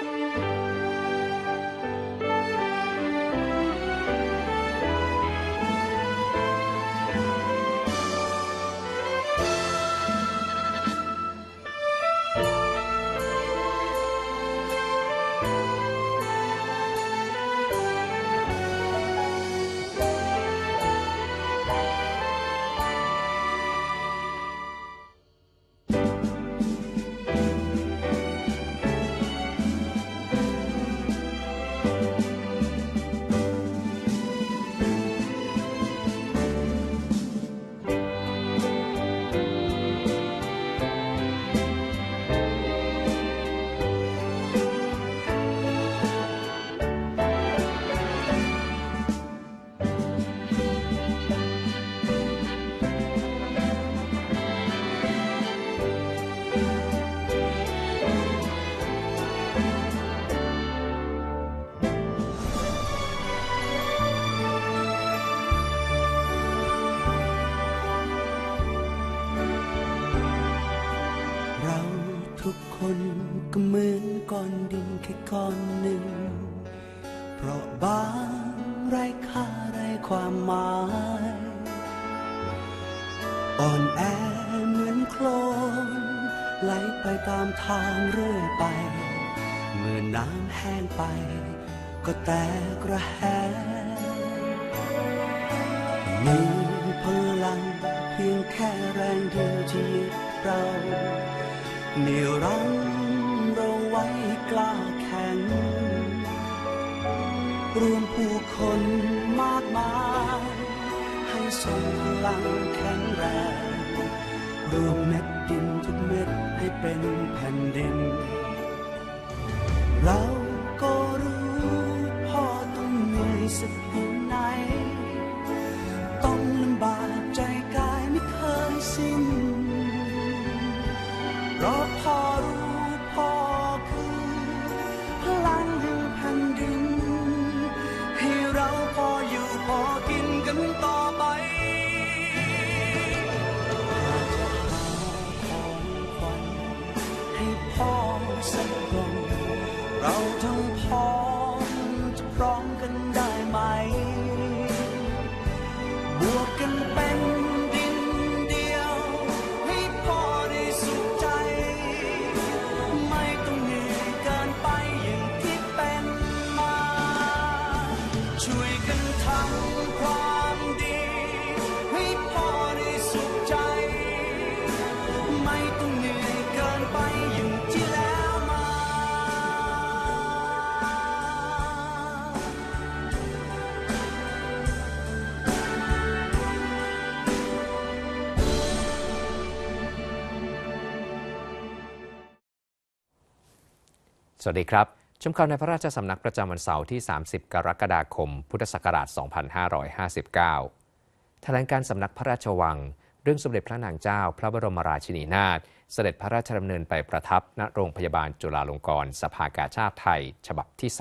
เก้อนดินแค่ก้อนหนึ่ง เพราะบางไร้ค่าไร้ความหมายอ่อนแอเหมือนโคลนไหลไปตามทางเรื่อยไป เมื่อน้ำแห้งไป ก็แตกระแหงมีพลังเพียงแค่แรงเดียวที่เราเหนี่ยวรั้ง ไว้กล้าแข็ง รวมผู้คนมากมาย ให้ทรงพลังแข็งแรง รวมเม็ดดินทุกเม็ดให้เป็นแผ่นดินเรา สวัสดีครับ ชมข่าวในพระราชสำนักประจำวันเสาร์ที่ 30 กรกฎาคม พุทธศักราช 2559 แถลงการสำนักพระราชวัง เรื่องสมเด็จพระนางเจ้า พระบรมราชินีนาถ เสด็จพระราชดำเนินไปประทับณโรงพยาบาลจุฬาลงกรณ์สภากาชาติไทย ฉบับที่ 3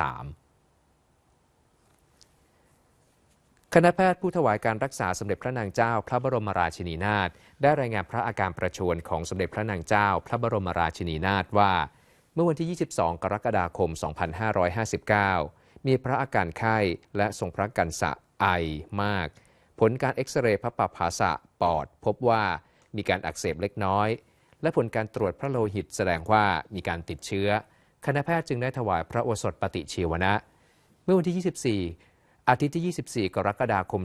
คณะแพทย์ผู้ถวายการรักษาสมเด็จพระนางเจ้า พระบรมราชินีนาถได้รายงานพระอาการประชวรของสมเด็จพระนางเจ้า พระบรมราชินีนาถว่า มื่อวันที่ 22 กรกฎาคม 2559 มีพระอาการไข้และทรงพระกันสะไอมาก ผลการเอ็กซเรย์พระปภาสะปอดพบว่ามีการอักเสบเล็กน้อย และผลการตรวจพระโลหิตแสดงว่ามีการติดเชื้อ คณะแพทย์จึงได้ถวายพระโอสถปฏิชีวนะ เมื่อวันที่ 24 อาทิตย์ที่ 24 กรกฎาคม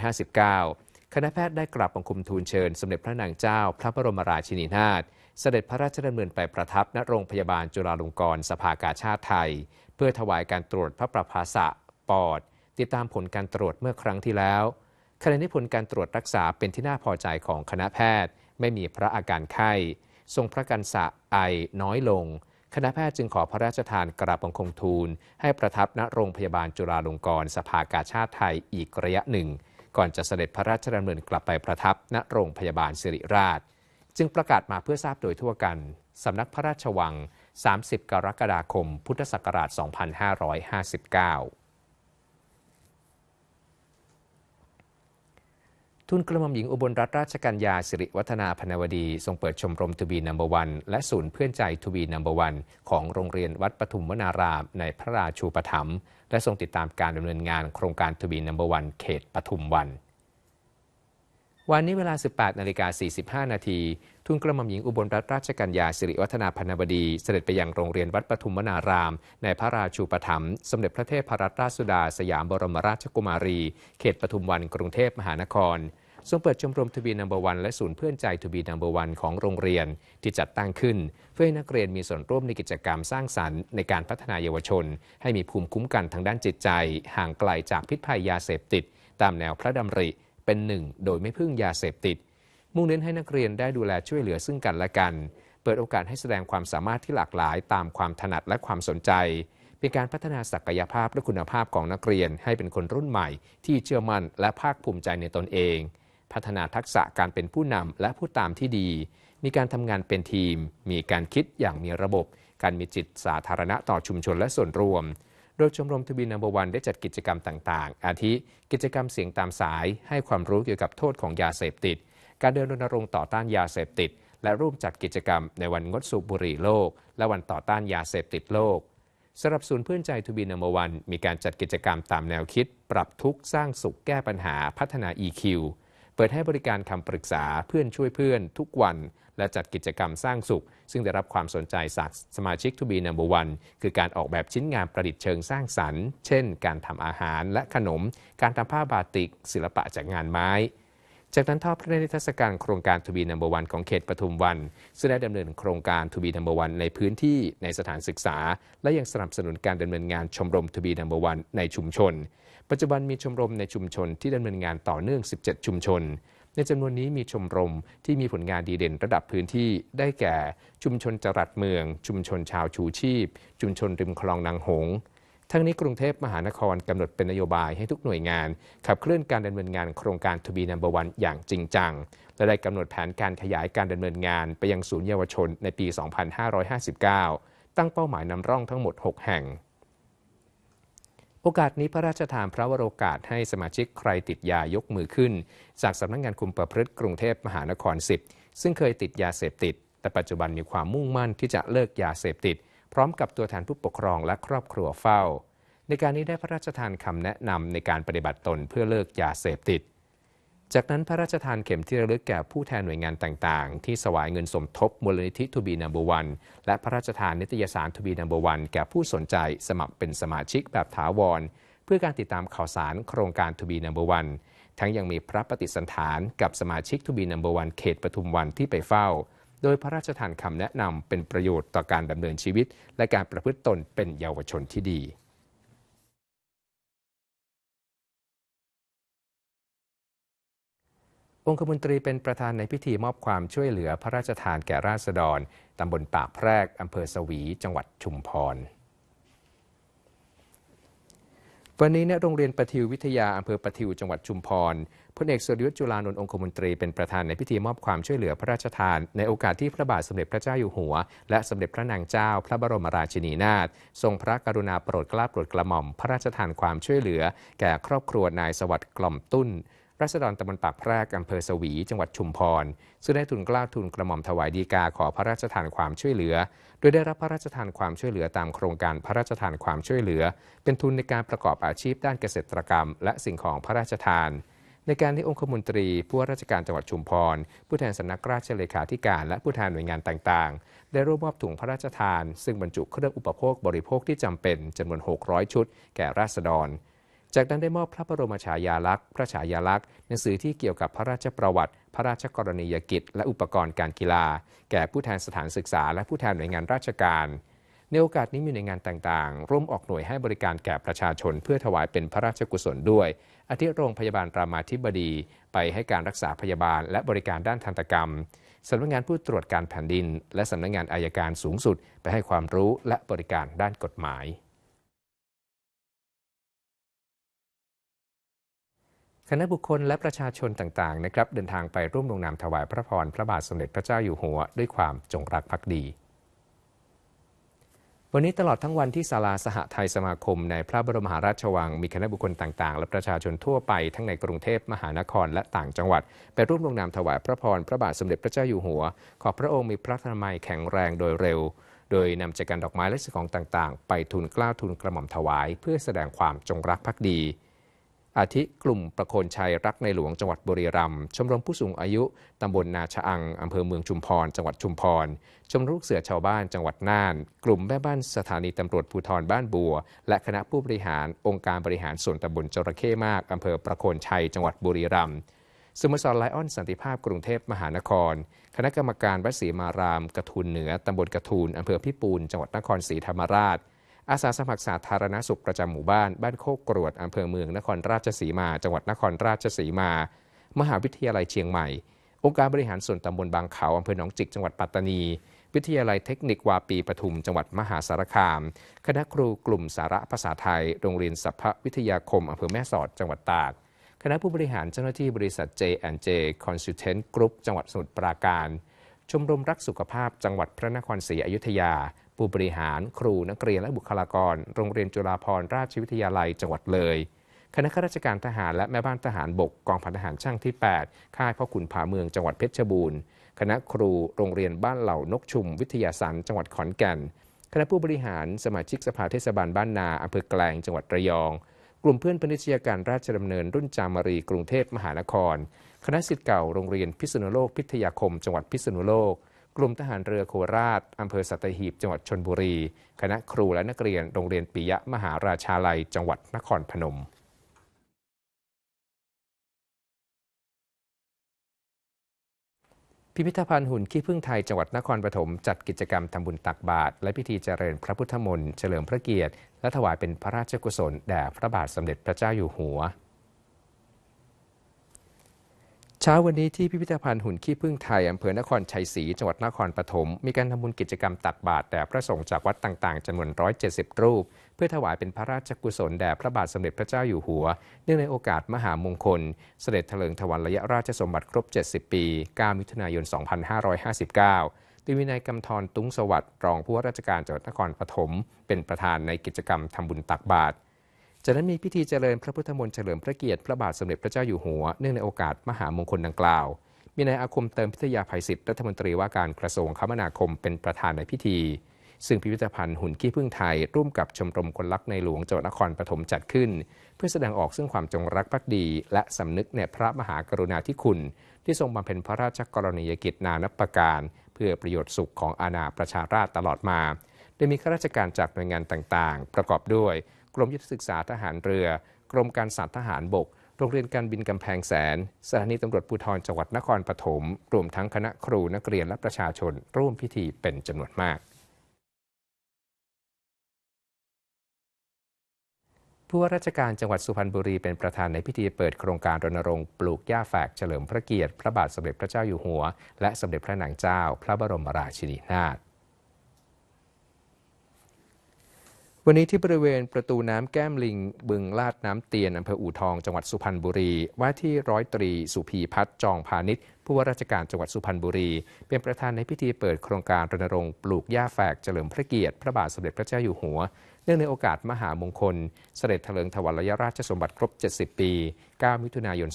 2559 คณะแพทย์ได้กราบบังคมทูลเชิญ สมเด็จพระนางเจ้า พระบรมราชินีนาถ เสด็จพระราชดำเนินไปประทับณโรงพยาบาลจุฬาลงกรณ์สภากาชาติไทย เพื่อถวายการตรวจพระประภาสะปอด ติดตามผลการตรวจเมื่อครั้งที่แล้วขณะนี้ผลการตรวจรักษาเป็นที่น่าพอใจของคณะแพทย์ ไม่มีพระอาการไข้ ทรงพระกันสะไอน้อยลง คณะแพทย์จึงขอพระราชทานกราบบังคมทูล ให้ประทับณโรงพยาบาลจุฬาลงกรณ์สภากาชาติไทยอีกระยะหนึ่ง ก่อนจะเสด็จพระราชดำเนินกลับไปประทับณโรงพยาบาลสิริราช จึงประกาศมาเพื่อทราบโดยทั่วกันสำนักพระราชวัง 30 กรกฎาคม พุทธศักราช 2559 ทุนกระหม่อมหญิงอุบลรัตนราชกัญญาสิริวัฒนาพนวดี ทรงเปิดชมรมทูบีนัมเบอร์วัน และศูนย์เพื่อนใจทูบีนัมเบอร์วัน ของโรงเรียนวัดปทุมวนาราม ในพระราชูปถัมภ์และทรงติดตามการดำเนินงานโครงการทูบีนัมเบอร์วันเขตปทุมวัน วันนี้เวลา 18นาฬิกา45 นาทีทุนกระหม่อมหญิงอุบลรัตนราชกัญญาสิริวัฒนาพนบดีเสด็จไปยังโรงเรียนวัดปทุมวนาราม ในพระราชูปถัมภ์สมเด็จพระเทพรัตนราชสุดา สยามบรมราชกุมารี เขตปทุมวันกรุงเทพมหานครทรงเปิดชมรมทบีนัมเบอร์วันและศูนย์เพื่อนใจทบีนัมเบอร์วันของโรงเรียนที่จัดตั้งขึ้น เพื่อให้นักเรียนมีส่วนร่วมในกิจกรรมสร้างสรรค์ในการพัฒนาเยาวชน ให้มีภูมิคุ้มกันทางด้านจิตใจ ห่างไกลจากพิษภัยยาเสพติด ตามแนวพระดำริ เป็นหนึ่งโดยไม่พึ่งยาเสพติด มุ่งเน้นให้นักเรียนได้ดูแลช่วยเหลือซึ่งกันและกัน เปิดโอกาสให้แสดงความสามารถที่หลากหลายตามความถนัดและความสนใจ เป็นการพัฒนาศักยภาพและคุณภาพของนักเรียนให้เป็นคนรุ่นใหม่ ที่เชื่อมั่นและภาคภูมิใจในตนเอง พัฒนาทักษะการเป็นผู้นำและผู้ตามที่ดี มีการทำงานเป็นทีม มีการคิดอย่างมีระบบ การมีจิตสาธารณะต่อชุมชนและส่วนรวม โดยชมรมทบีนัมเบอร์วันได้จัดกิจกรรมต่างๆ อาทิ กิจกรรมเสียงตามสายให้ความรู้เกี่ยวกับโทษของยาเสพติด การเดินรณรงค์ต่อต้านยาเสพติด และร่วมจัดกิจกรรมในวันงดสูบบุหรี่โลก และวันต่อต้านยาเสพติดโลกสำหรับศูนย์เพื่อนใจทูบีนัมเบอร์วันมีการจัดกิจกรรมตามแนวคิด ปรับทุกข์สร้างสุขแก้ปัญหาพัฒนา EQ ปิดให้บริการคำปรึกษาเพื่อนช่วยเพื่อนทุกวัน และจัดกิจกรรมสร้างสุข ซึ่งได้รับความสนใจจากสมาชิกทูบีนัมเบอร์วันคือการออกแบบชิ้นงานประดิษฐ์เชิงสร้างสรรค์ เช่น การทำอาหารและขนม การทำผ้าบาติก ศิลปะจากงานไม้จากนั้นทอดพระเนตรนิทรรศการโครงการทูบีนัมเบอร์วันของเขตปทุมวัน ซึ่งได้ดำเนินโครงการทูบีนัมเบอร์วันในพื้นที่ในสถานศึกษา และยังสนับสนุนการดำเนินงานชมรมทูบีนัมเบอร์วันในชุมชน ปัจจุบันมีชมรมในชุมชนที่ดำเนินงานต่อเนื่อง 17 ชุมชน ในจำนวนนี้มีชมรมที่มีผลงานดีเด่นระดับพื้นที่ ได้แก่ ชุมชนจรัดเมือง ชุมชนชาวชูชีพ ชุมชนริมคลองนางหงทั้งนี้กรุงเทพมหานครกำหนดเป็นนโยบายให้ทุกหน่วยงาน ขับเคลื่อนการดำเนินงานโครงการทูบีนัมเบอร์วันอย่างจริงจัง และได้กำหนดแผนการขยายการดำเนินงานไปยังศูนย์เยาวชนในปี 2559 ตั้งเป้าหมายนำร่องทั้งหมด 6 แห่ง โอกาสนี้พระราชทานพระวโรกาสให้สมาชิกใครติดยายกมือขึ้น จากสำนักงงานคุมประพฤติกรุงเทพมหานคร 10 ซึ่งเคยติดยาเสพติด แต่ปัจจุบันมีความมุ่งมั่นที่จะเลิกยาเสพติด พร้อมกับตัวแทนผู้ปกครองและครอบครัวเฝ้า ในการนี้ได้พระราชทานคำแนะนำในการปฏิบัติตนเพื่อเลิกยาเสพติด จากนั้นพระราชทานเข็มที่ระลึกแก่ผู้แทนหน่วยงานต่างๆ ที่สวายเงินสมทบมูลนิธิทูบีนัมเบอร์วันและพระราชทานนิตยสารทูบีนัมเบอร์วันแก่ผู้สนใจสมัครเป็นสมาชิกแบบถาวร เพื่อการติดตามข่าวสารโครงการทูบีนัมเบอร์วันทั้งยังมีพระปฏิสันฐานกับสมาชิกทูบีนัมเบอร์วันเขตปทุมวันที่ไปเฝ้า โดยพระราชทานคำแนะนำเป็นประโยชน์ต่อการดำเนินชีวิต และการประพฤติตนเป็นเยาวชนที่ดี องคมนตรีเป็นประธานในพิธีมอบความช่วยเหลือพระราชทานแก่ราษฎร ตำบลปากแพรก อำเภอสวี จังหวัดชุมพร วันนี้ณโรงเรียนประทิววิทยา อำเภอประทิว จังหวัดชุมพรพลเอกสุริยุทธ์จุลานนท์องคมนตรีเป็นประธานในพิธีมอบความช่วยเหลือพระราชทาน ในโอกาสที่พระบาทสมเด็จพระเจ้าอยู่หัว และสมเด็จพระนางเจ้า พระบรมราชินีนาถทรงพระกรุณาโปรดเกล้าโปรดกระหม่อม พระราชทานความช่วยเหลือ แก่ครอบครัวนายสวัสดิ์กล่อมตุ้น รัษฎรตำบลปากแพรกอำเภอสวี จังหวัดชุมพร ซึ่งได้ทุนกล้าทุนกระหม่อมถวายดีกาขอพระราชทานความช่วยเหลือ โดยได้รับพระราชทานความช่วยเหลือตามโครงการพระราชทานความช่วยเหลือ เป็นทุนในการประกอบอาชีพด้านเกษตรกรรม และสิ่งของพระราชทาน ในการที่องคมนตรีผู้ว่าราชการจังหวัดชุมพร ผู้แทนสำนักราชเลขาธิการและผู้แทนหน่วยงานต่างๆ ได้ร่วมมอบถุงพระราชทาน ซึ่งบรรจุเครื่องอุปโภคบริโภคที่จำเป็นจำนวน 600 ชุด แก่ราษฎร จากนั้นได้มอบพระบรมฉายาลักษณ์ พระฉายาลักษณ์ หนังสือที่เกี่ยวกับพระราชประวัติ พระราชกรณียกิจ และอุปกรณ์การกีฬา แก่ผู้แทนสถานศึกษา และผู้แทนหน่วยงานราชการ ในโอกาสนี้มีหน่วยงานต่างๆ ร่วมออกหน่วยให้บริการแก่ประชาชน เพื่อถวายเป็นพระราชกุศลด้วย อาทิโรงพยาบาลรามาธิบดี ไปให้การรักษาพยาบาล และบริการด้านทันตกรรมสำนักงานผู้ตรวจการแผ่นดิน และสำนักงานอายการสูงสุด ไปให้ความรู้และบริการด้านกฎหมาย คณะบุคคลและประชาชนต่างๆนะครับเดินทางไปร่วมลงนามถวายพระพรพระบาทสมเด็จพระเจ้าอยู่หัว ด้วยความจงรักภักดี วันนี้ตลอดทั้งวันที่ศาลาสหไทยสมาคม ในพระบรมหาราชวัง มีคณะบุคคลต่างๆ และประชาชนทั่วไปทั้งในกรุงเทพมหานครและต่างจังหวัด ไปร่วมลงนามถวายพระพรพระบาทสมเด็จพระเจ้าอยู่หัว ขอพระองค์มีพระธนามัยแข็งแรงโดยเร็ว โดยนำจักรดอกไม้และสิ่งของต่างๆ ไปทูลกล้าทูลกระหม่อมถวาย เพื่อแสดงความจงรักภักดี อาทิกลุ่มประโคนชัยรักในหลวงจังหวัดบุรีรัมย์ชมรมผู้สูงอายุตำบลนาชะอังอำเภอเมืองชุมพร จังหวัดชุมพร ชมรมลูกเสือชาวบ้านจังหวัดน่าน กลุ่มแม่บ้านสถานีตำรวจภูธรบ้านบัว และคณะผู้บริหารองค์การบริหารส่วนตำบลจระเข้มากอำเภอประโคนชัย จังหวัดบุรีรัมย์สมสรไลออนสันติภาพกรุงเทพมหานคร คณะกรรมการวัดศรีมาราม กระทูลเหนือตำบลกระทูลอำเภอพิปูนจังหวัดนครศรีธรรมราช อาสาสมัครสาธารณสุขประจำหมู่บ้าน บ้านโคกกรวดอำเภอเมืองนครราชสีมา จังหวัดนครราชสีมา มหาวิทยาลัยเชียงใหม่ องค์การบริหารส่วนตำบลบางเขาอำเภอหนองจิกจังหวัดปัตตานี วิทยาลัยเทคนิควาปีปทุม จังหวัดมหาสารคาม คณะครูกลุ่มสาระภาษาไทย โรงเรียนสัพพวิทยาคมอำเภอแม่สอดจังหวัดตากคณะผู้บริหารเจ้าหน้าที่บริษัท J&J Consultant Group จังหวัดสมุทรปราการ ชมรมรักสุขภาพจังหวัดพระนครศรีอยุธยา ผู้บริหาร ครูนักเรียนและบุคลากร โรงเรียนจุฬาภรณราชวิทยาลัยจังหวัดเลย คณะข้าราชการทหารและแม่บ้านทหารบกกองพันทหารช่างที่ 8 ค่ายพ่อขุนผาเมืองจังหวัดเพชรบูรณ์ คณะครูโรงเรียนบ้านเหล่านกชุม วิทยาสันจังหวัดขอนแก่น คณะผู้บริหารสมาชิกสภาเทศบาลบ้านนาอำเภอแกลงจังหวัดระยอง กลุ่มเพื่อนพนิชยาการราชดำเนินรุ่นจามารี กรุงเทพมหานคร คณะสิทธิ์เก่าโรงเรียนพิษณุโลกพิทยาคม จังหวัดพิษณุโลก กลุ่มทหารเรือโคราชอำเภอสัตหีบ จังหวัดชนบุรี คณะครูและนักเรียนโรงเรียนปิยะมหาราชาลัย จังหวัดนครพนมพิพิธภัณฑ์หุ่นขี้ผึ้งไทยจังหวัดนครปฐมจัดกิจกรรมทำบุญตักบาตรและพิธีเจริญพระพุทธมนต์เฉลิมพระเกียรติ และถวายเป็นพระราชกุศลแด่พระบาทสมเด็จพระเจ้าอยู่หัว เช้าวันนี้ที่พิพิธภัณฑ์หุ่นขี้ผึ้งไทย อำเภอนครชัยศรีจังหวัดนครปฐมมีการทำบุญกิจกรรมตักบาตรแด่พระสงฆ์จากวัดต่างๆจำนวน 170 รูป เพื่อถวายเป็นพระราชกุศลแด่พระบาทสมเด็จพระเจ้าอยู่หัว เนื่องในโอกาสมหามงคล เสด็จเถลิงถวัลยราชสมบัติครบ 70 ปี 9 มิถุนายน 2559โดยมีนายกำธรตุ้งสวัสดิ์รองผู้ว่าราชการจังหวัดนครปฐมเป็นประธานในกิจกรรมทำบุญตักบาตร จากนั้นมีพิธีเจริญพระพุทธมนต์เฉลิมพระเกียรติพระบาทสมเด็จพระเจ้าอยู่หัว เนื่องในโอกาสมหามงคลดังกล่าว มีนายอาคมเติมพิทยาภัยศิษย์รัฐมนตรีว่าการกระทรวงคมนาคมเป็นประธานในพิธี ซึ่งพิพิธภัณฑ์หุ่นขี้ผึ้งไทย ร่วมกับชมรมคนรักในหลวงจังหวัดนครปฐมจัดขึ้น เพื่อแสดงออกซึ่งความจงรักภักดี และสำนึกในพระมหากรุณาธิคุณ ที่ทรงบำเพ็ญพระราชกรณียกิจนานับประการ เพื่อประโยชน์สุขของอาณาประชาราษฎร์ตลอดมาโดยมีข้าราชการจากหน่วยงานต่างๆ ประกอบด้วย กรมยุทธศึกษาทหารเรือ กรมการสัตว์ทหารบก โรงเรียนการบินกำแพงแสน สถานีตำรวจภูธรจังหวัดนครปฐม รวมทั้งคณะครูนักเรียนและประชาชน ร่วมพิธีเป็นจำนวนมากผู้ว่าราชการจังหวัดสุพรรณบุรีเป็นประธานในพิธีเปิดโครงการรณรงค์ปลูกหญ้าแฝกเฉลิมพระเกียรติ พระบาทสมเด็จพระเจ้าอยู่หัว และสมเด็จพระนางเจ้า พระบรมราชินีนาถ วันนี้ที่บริเวณประตูน้ำแก้มลิง บึงลาดน้ำเตียนอำเภออู่ทองจังหวัดสุพรรณบุรี ว่าที่ร้อยตรีสุพีพัฒน์จองพาณิชย์ผู้ว่าราชการจังหวัดสุพรรณบุรี เป็นประธานในพิธีเปิดโครงการรณรงค์ปลูกหญ้าแฝกเฉลิมพระเกียรติพระบาทสมเด็จพระเจ้าอยู่หัว เนื่องในโอกาสมหามงคล เสด็จเถลิงถวัลยราชสมบัติครบ 70 ปี 9 มิถุนายน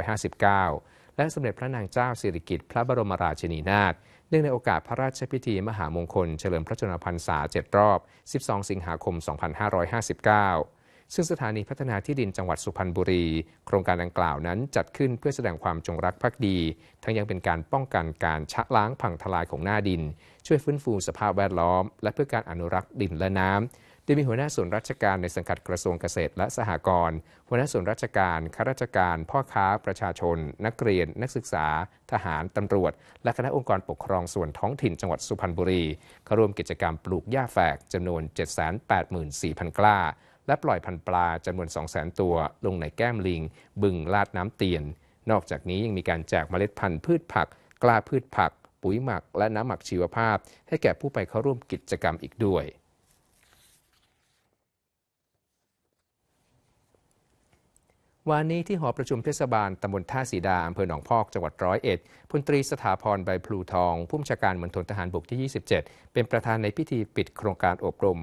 2559 และสมเด็จพระนางเจ้าสิริกิติ์พระบรมราชินีนาถ เนื่องในโอกาสพระราชพิธีมหามงคลเฉลิมพระชนมพรรษา 7 รอบ 12 สิงหาคม 2559 ซึ่งสถานีพัฒนาที่ดินจังหวัดสุพรรณบุรี โครงการดังกล่าวนั้นจัดขึ้นเพื่อแสดงความจงรักภักดี ทั้งยังเป็นการป้องกันการชะล้างพังทลายของหน้าดิน ช่วยฟื้นฟูสภาพแวดล้อม และเพื่อการอนุรักษ์ดินและน้ำ โดยมีหัวหน้าส่วนราชการในสังกัดกระทรวงเกษตรและสหกรณ์หัวหน้าส่วนราชการข้าราชการ พ่อค้าประชาชน นักเรียน นักศึกษา ทหารตำรวจ และคณะองค์กรปกครองส่วนท้องถิ่นจังหวัดสุพรรณบุรีเข้าร่วมกิจกรรมปลูกหญ้าแฝกจำนวน 784,000 กล้า และปล่อยพันธ์ปลาจำนวน 200,000 ตัว ลงในแก้มลิง บึงลาดน้ำเตียน นอกจากนี้ยังมีการแจกเมล็ดพันธุ์พืชผัก กล้าพืชผัก ปุ๋ยหมัก และน้ำหมักชีวภาพ ให้แก่ผู้ไปเข้าร่วมกิจกรรมอีกด้วย วันนี้ที่หอประชุมเทศบาลตำบลท่าสีดาอำเภอหนองพอกจังหวัดร้อยเอ็ดพลตรีสถาพรใบพลูทอง ผู้บัญชาการมณฑลทหารบกที่ 27 เป็นประธานในพิธีปิดโครงการอบรม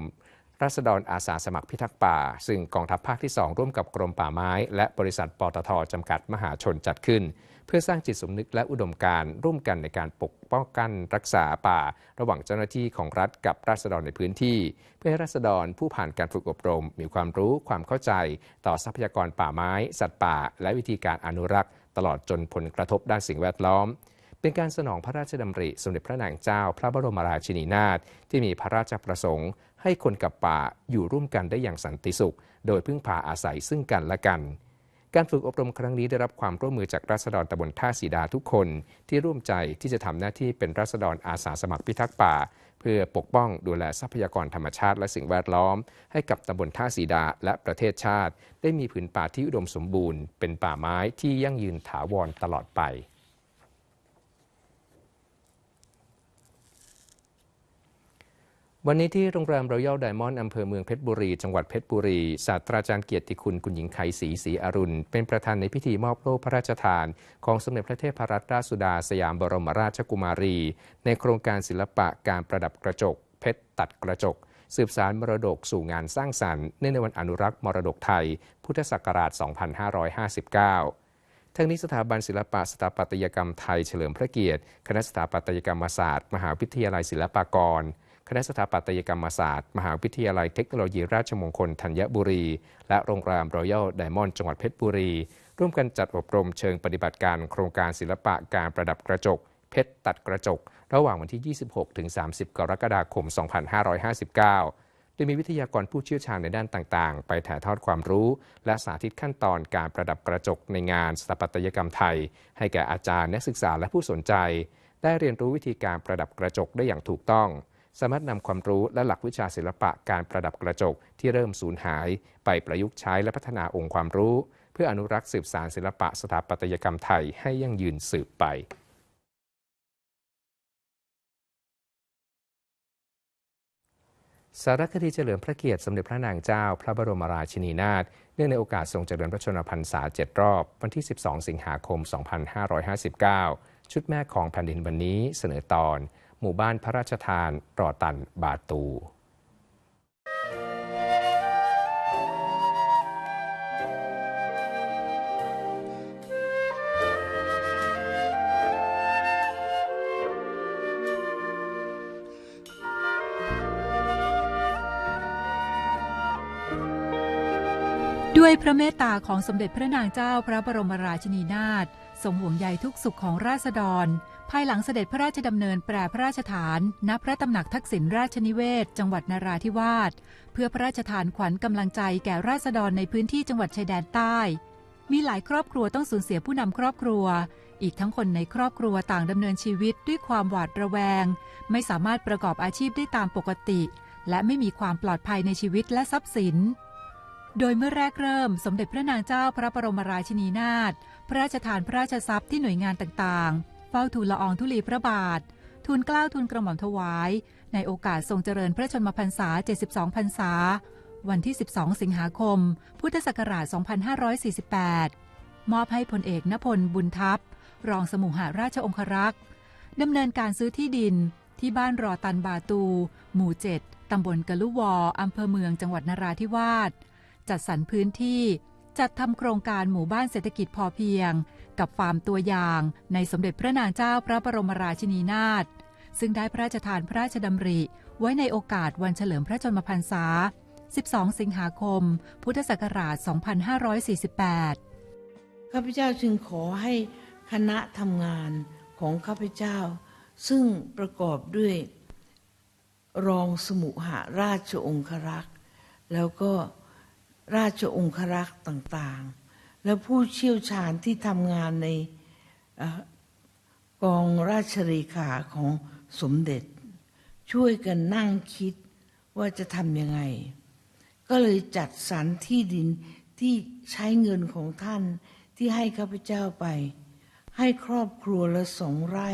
รัษฎรอาสาสมัครพิทักษ์ป่า ซึ่งกองทัพภาคที่ 2 ร่วมกับกรมป่าไม้ และบริษัทปตทจำกัดมหาชนจัดขึ้น เพื่อสร้างจิตสำนึกและอุดมการร่วมกันในการปกป้องกันรักษาป่า ระหว่างเจ้าหน้าที่ของรัฐกับราษฎรในพื้นที่ เพื่อให้ราษฎรผู้ผ่านการฝึกอบรม มีความรู้ความเข้าใจ ต่อทรัพยากรป่าไม้ สัตว์ป่า และวิธีการอนุรักษ์ ตลอดจนผลกระทบด้านสิ่งแวดล้อมเป็นการสนองพระราชดำริสมเด็จพระนางเจ้า พระบรมราชินีนาถที่มีพระราชประสงค์ ให้คนกับป่าอยู่ร่วมกันได้อย่างสันติสุข โดยพึ่งพาอาศัยซึ่งกันและกัน การฝึกอบรมครั้งนี้ได้รับความร่วมมือจากราษฎรตำบลท่าสีดาทุกคนที่ร่วมใจที่จะทำหน้าที่เป็นราษฎรอาสาสมัครพิทักษ์ป่า เพื่อปกป้องดูแลทรัพยากรธรรมชาติและสิ่งแวดล้อม ให้กับตำบลท่าสีดาและประเทศชาติ ได้มีผืนป่าที่อุดมสมบูรณ์ เป็นป่าไม้ที่ยั่งยืนถาวรตลอดไป วันนี้ที่โรงแรมรอยัลไดมอนด์อำเภอเมืองเพชรบุรี จังหวัดเพชรบุรี ศาสตราจารย์เกียรติคุณคุณหญิงไขศรีศรีอรุณ เป็นประธานในพิธีมอบโล่พระราชทาน ของสมเด็จพระเทพรัตนราชสุดาสยามบรมราชกุมารี ในโครงการศิลปะการประดับกระจก เพชรตัดกระจก สืบสารมรดกสู่งานสร้างสรรค์เนื่องในวันอนุรักษ์มรดกไทย พุทธศักราช 2559ทั้งนี้สถาบันศิลปะสถาปัตยกรรมไทยเฉลิมพระเกียรติ คณะสถาปัตยกรรมศาสตร์ มหาวิทยาลัยศิลปากร คณะสถาปัตยกรรมศาสตร์ มหาวิทยาลัยเทคโนโลยีราชมงคลธัญบุรี และโรงแรมรอยัลไดมอนด์จังหวัดเพชรบุรี ร่วมกันจัดอบรมเชิงปฏิบัติการโครงการศิลปะการประดับกระจก เพชรตัดกระจก ระหว่างวันที่ 26 ถึง 30 กรกฎาคม 2559 โดยมีวิทยากรผู้เชี่ยวชาญในด้านต่างๆ ไปถ่ายทอดความรู้ และสาธิตขั้นตอนการประดับกระจกในงานสถาปัตยกรรมไทย ให้แก่อาจารย์นักศึกษาและผู้สนใจ ได้เรียนรู้วิธีการประดับกระจกได้อย่างถูกต้อง สามารถนำความรู้และหลักวิชาศิลปะการประดับกระจกที่เริ่มสูญหาย ไปประยุกต์ใช้และพัฒนาองค์ความรู้ เพื่ออนุรักษ์สืบสานศิลปะสถาปัตยกรรมไทยให้ยั่งยืนสืบไปสารคดีเฉลิมพระเกียรติสมเด็จพระนางเจ้า พระบรมราชินีนาถ เนื่องในโอกาสทรงเจริญพระชนมพรรษาเจ็ดรอบ วันที่ 12 สิงหาคม 2559 ชุดแม่ของแผ่นดินวันนี้เสนอตอน หมู่บ้านพระราชทานรอตันบาตูด้วยพระเมตตาของสมเด็จพระนางเจ้าพระบรมราชินีนาถทรงห่วงใยทุกสุขของราษฎร ภายหลังเสด็จพระราชดำเนินแปรพระราชฐาน ณ พระตำหนักทักษิณราชนิเวศ จังหวัดนาราธิวาส เพื่อพระราชทานขวัญกำลังใจแก่ราษฎรในพื้นที่จังหวัดชายแดนใต้ มีหลายครอบครัวต้องสูญเสียผู้นำครอบครัว อีกทั้งคนในครอบครัวต่างดำเนินชีวิตด้วยความหวาดระแวง ไม่สามารถประกอบอาชีพได้ตามปกติ และไม่มีความปลอดภัยในชีวิตและทรัพย์สิน โดยเมื่อแรกเริ่ม สมเด็จพระนางเจ้าพระบรมราชินีนาถพระราชทานพระราชทรัพย์ที่หน่วยงานต่างๆ ฝ้าทูลละอองธุลีพระบาท ทูลเกล้าทูลกระหม่อมถวาย ในโอกาสทรงเจริญพระชนมพรรษา 72 พรรษา วันที่ 12 สิงหาคม พุทธศักราช 2548 มอบให้พลเอกนพลบุญทัพ รองสมุหาราชองครักษ์ดำเนินการซื้อที่ดินที่บ้านรอตันบาตู หมู่ 7 ตำบลกะลุวออำเภอเมืองจังหวัดนราธิวาส จัดสรรพื้นที่ จัดทำโครงการหมู่บ้านเศรษฐกิจพอเพียง กับฟาร์มตัวอย่างในสมเด็จพระนางเจ้าพระบรมราชินีนาถซึ่งได้พระราชทานพระราชดำริ ไว้ในโอกาสวันเฉลิมพระชนมพรรษา 12 สิงหาคม พุทธศักราช 2548 ข้าพเจ้าจึงขอให้คณะทำงานของข้าพเจ้า ซึ่งประกอบด้วยรองสมุหาราชองครักษ์ แล้วก็ราชองครักษ์ต่างๆ และผู้เชี่ยวชาญที่ทำงานในอกองราชเลขาของสมเด็จ ช่วยกันนั่งคิดว่าจะทำยังไง ก็เลยจัดสรรที่ดินที่ใช้เงินของท่านที่ให้ข้าพเจ้าไป ให้ครอบครัวละสองไร่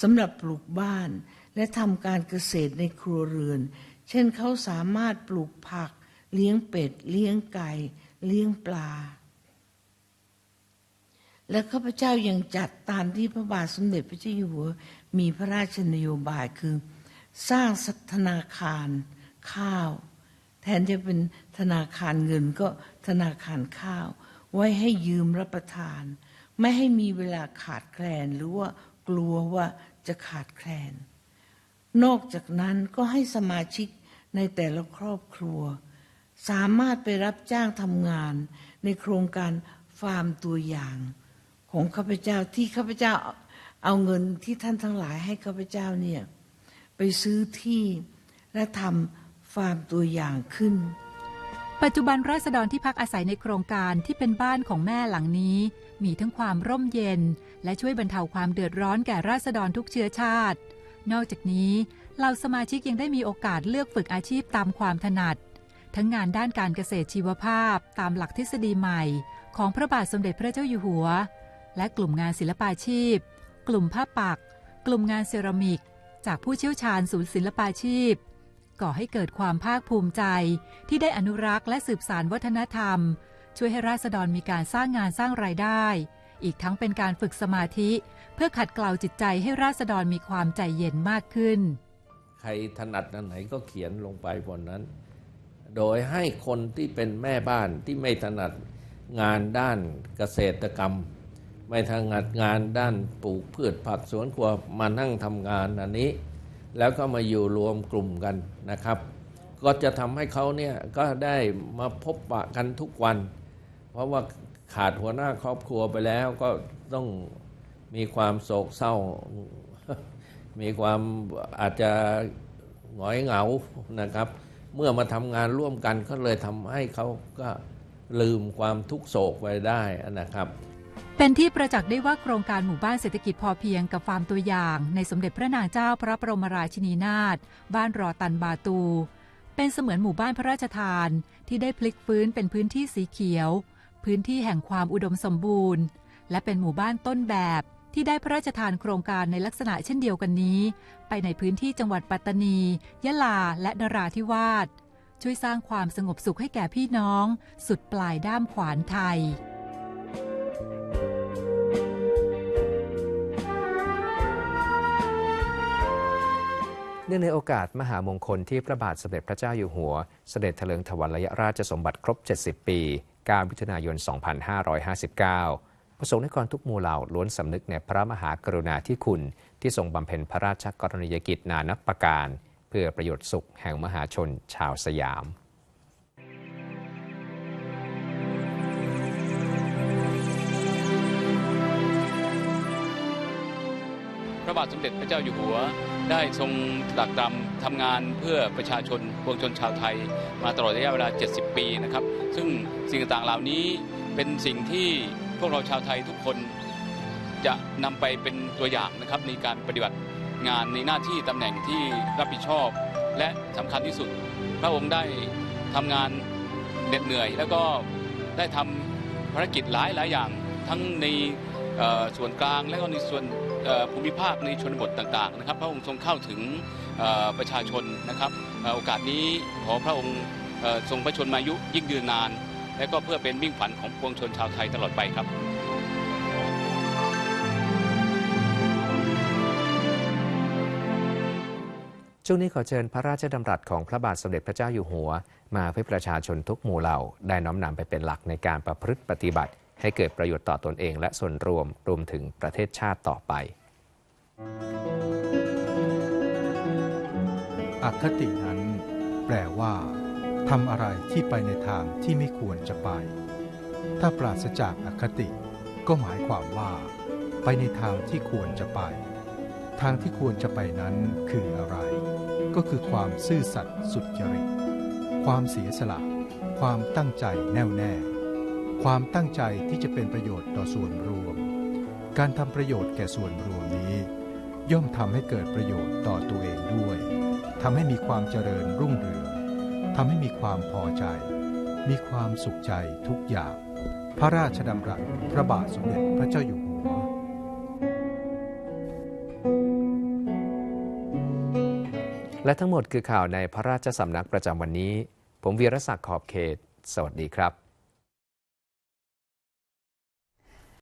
สำหรับปลูกบ้านและทำการเกษตรในครัวเรือน เช่นเขาสามารถปลูกผัก เลี้ยงเป็ด เลี้ยงไก่ เลี้ยงปลา และข้าพเจ้ายังจัดตามที่พระบาทสมเด็จพระเจ้าอยู่หัว มีพระราชนโยบายคือ สร้างธนาคารข้าว แทนจะเป็นธนาคารเงินก็ธนาคารข้าว ไว้ให้ยืมรับประทาน ไม่ให้มีเวลาขาดแคลนหรือว่ากลัวว่าจะขาดแคลน นอกจากนั้นก็ให้สมาชิกในแต่ละครอบครัว สามารถไปรับจ้างทำงานในโครงการฟาร์มตัวอย่าง ของข้าพเจ้าที่ข้าพเจ้าเอาเงินที่ท่านทั้งหลายให้ข้าพเจ้าเนี่ยไปซื้อที่และทำฟาร์มตัวอย่างขึ้น ปัจจุบันราษฎรที่พักอาศัยในโครงการที่เป็นบ้านของแม่หลังนี้ มีทั้งความร่มเย็น และช่วยบรรเทาความเดือดร้อนแก่ราษฎรทุกเชื้อชาติ นอกจากนี้เหล่าสมาชิกยังได้มีโอกาสเลือกฝึกอาชีพตามความถนัด ทั้งงานด้านการเกษตรชีวภาพตามหลักทฤษฎีใหม่ ของพระบาทสมเด็จพระเจ้าอยู่หัว และกลุ่มงานศิลปาชีพ กลุ่มผ้าปัก กลุ่มงานเซรามิก จากผู้เชี่ยวชาญศูนย์ศิลปาชีพ ก่อให้เกิดความภาคภูมิใจที่ได้อนุรักษ์และสืบสานวัฒนธรรม ช่วยให้ราษฎรมีการสร้างงานสร้างรายได้ อีกทั้งเป็นการฝึกสมาธิ เพื่อขัดเกลาจิตใจให้ราษฎรมีความใจเย็นมากขึ้น ใครถนัดอันไหนก็เขียนลงไปบนนั้น โดยให้คนที่เป็นแม่บ้านที่ไม่ถนัดงานด้านเกษตรกรรม ไม่ถนัดงานด้านปลูกพืชผักสวนครัวมานั่งทำงานอันนี้ แล้วก็มาอยู่รวมกลุ่มกันนะครับ ก็จะทำให้เขาเนี่ยก็ได้มาพบปะกันทุกวัน เพราะว่าขาดหัวหน้าครอบครัวไปแล้วก็ต้องมีความโศกเศร้า มีความอาจจะหงอยเหงานะครับ เมื่อมาทำงานร่วมกันก็เลยทำให้เขาก็ลืมความทุกโศกไปได้นะครับ เป็นที่ประจักษ์ได้ว่าโครงการหมู่บ้านเศรษฐกิจพอเพียงกับฟาร์มตัวอย่าง ในสมเด็จพระนางเจ้าพระบรมราชินีนาถบ้านรอตันบาตู เป็นเสมือนหมู่บ้านพระราชทานที่ได้พลิกฟื้นเป็นพื้นที่สีเขียว พื้นที่แห่งความอุดมสมบูรณ์ และเป็นหมู่บ้านต้นแบบที่ได้พระราชทานโครงการในลักษณะเช่นเดียวกันนี้ ไปในพื้นที่จังหวัดปัตตานี ยะลาและนราธิวาสช่วยสร้างความสงบสุขให้แก่พี่น้อง สุดปลายด้ามขวานไทย เนื่องในโอกาสมหามงคลที่พระบาทสมเด็จพระเจ้าอยู่หัว เสด็จเถลิงถวัลยราชสมบัติครบ 70 ปี 9 มิถุนายน 2559 ประสงค์นิกรทุกหมู่เหล่าล้วนสำนึกในพระมหากรุณาธิคุณ ที่ทรงบำเพ็ญพระราชกรณียกิจนานับประการ เพื่อประโยชน์สุขแห่งมหาชนชาวสยามพระบาทสมเด็จพระเจ้าอยู่หัว ได้ทรงตรากตรำทำงานเพื่อประชาชนปวงชนชาวไทย มาตลอดระยะเวลา 70 ปีนะครับ ซึ่งสิ่งต่างๆเหล่านี้เป็นสิ่งที่พวกเราชาวไทยทุกคนจะนำไปเป็นตัวอย่างนะครับในการปฏิบัติงานในหน้าที่ตำแหน่งที่รับผิดชอบ และสำคัญที่สุด พระองค์ได้ทำงานเหน็ดเหนื่อย แล้วก็ได้ทำภารกิจหลายหลายอย่างทั้งในส่วนกลางและก็ในส่วน ภูมิภาคในชนบทต่างๆนะครับ พระองค์ทรงเข้าถึงประชาชนนะครับโอกาสนี้ขอพระองค์ทรงพระชนมายุยิ่งยืนนาน และก็เพื่อเป็นมิ่งฝันของปวงชนชาวไทยตลอดไปครับช่วงนี้ขอเชิญพระราชดำรัสของพระบาทสมเด็จพระเจ้าอยู่หัว มาเพื่อประชาชนทุกหมู่เหล่า ได้น้อมนำไปเป็นหลักในการประพฤติปฏิบัติ ให้เกิดประโยชน์ต่อตนเอง และส่วนรวมรวมถึงประเทศชาติต่อไป อคตินั้น แปลว่าทำอะไรที่ไปในทางที่ไม่ควรจะไป ถ้าปราศจากอคติ ก็หมายความว่า ไปในทางที่ควรจะไป ทางที่ควรจะไปนั้นคืออะไร ก็คือความซื่อสัตย์สุจริต ความเสียสละ ความตั้งใจแน่วแน่ ความตั้งใจที่จะเป็นประโยชน์ต่อส่วนรวม การทำประโยชน์แก่ส่วนรวมนี้ ย่อมทำให้เกิดประโยชน์ต่อตัวเองด้วยทำให้มีความเจริญรุ่งเรืองทำให้มีความพอใจ มีความสุขใจทุกอย่าง พระราชดำรัสพระบาทสมเด็จพระเจ้าอยู่หัวและทั้งหมดคือข่าวในพระราชสำนักประจำวันนี้ ผมวีรศักดิ์ขอบเขต สวัสดีครับ